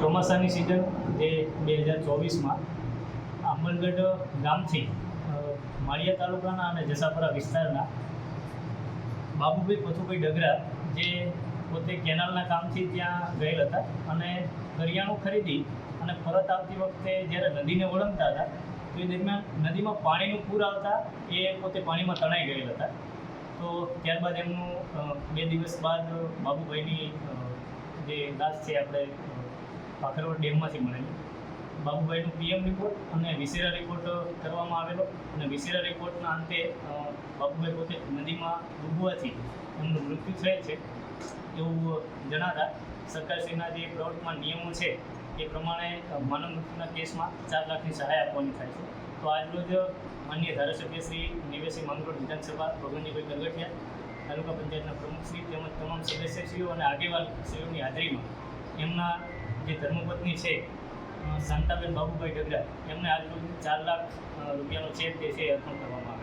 ચોમાસાની સિઝન જે બે હજાર ચોવીસમાં આંબલગઢ ગામથી માળિયા તાલુકાના અને જસાપરા વિસ્તારના બાબુભાઈ પથુભાઈ ડગરા જે પોતે કેનાલના કામથી ત્યાં ગયેલ હતા અને કરિયાણું ખરીદી અને પરત આવતી વખતે જ્યારે નદીને ઓળંગતા હતા, તો એ દરમિયાન નદીમાં પાણીનું પૂર આવતા એ પોતે પાણીમાં તણાઈ ગયેલ હતા. તો ત્યારબાદ એમનું બે દિવસ બાદ બાબુભાઈની જે લાશ છે આપણે અ, પાખરવડ ડેમમાંથી મળેલું બાબુભાઈનું પીએમ રિપોર્ટ અને વિસેરા રિપોર્ટ કરવામાં આવેલો. અને વિસેરા રિપોર્ટના અંતે બાબુભાઈ પોતે નદીમાં ડૂબવાથી એમનું મૃત્યુ થયેલ છે. એવું જણાતા સરકારશ્રીના જે પ્રવર્તમાન નિયમો છે એ પ્રમાણે માનવ મૃત્યુના કેસમાં ચાર લાખની સહાય આપવાની થાય છે. તો આજરોજ માન્ય ધારાસભ્ય શ્રી નિવેશી માંગરોળ વિધાનસભા ભગવાનજીભાઈ ગરગઠિયા તાલુકા પંચાયતના પ્રમુખશ્રી તેમજ તમામ સદસ્યશ્રીઓ અને આગેવાનશ્રીઓની હાજરીમાં એમના જે ધર્મપત્ની છે શાંતાબેન બાબુભાઈ ડગરા એમને આજરોજ ચાર લાખ રૂપિયાનો ચેક જે છે અર્પણ કરવામાં આવ્યો.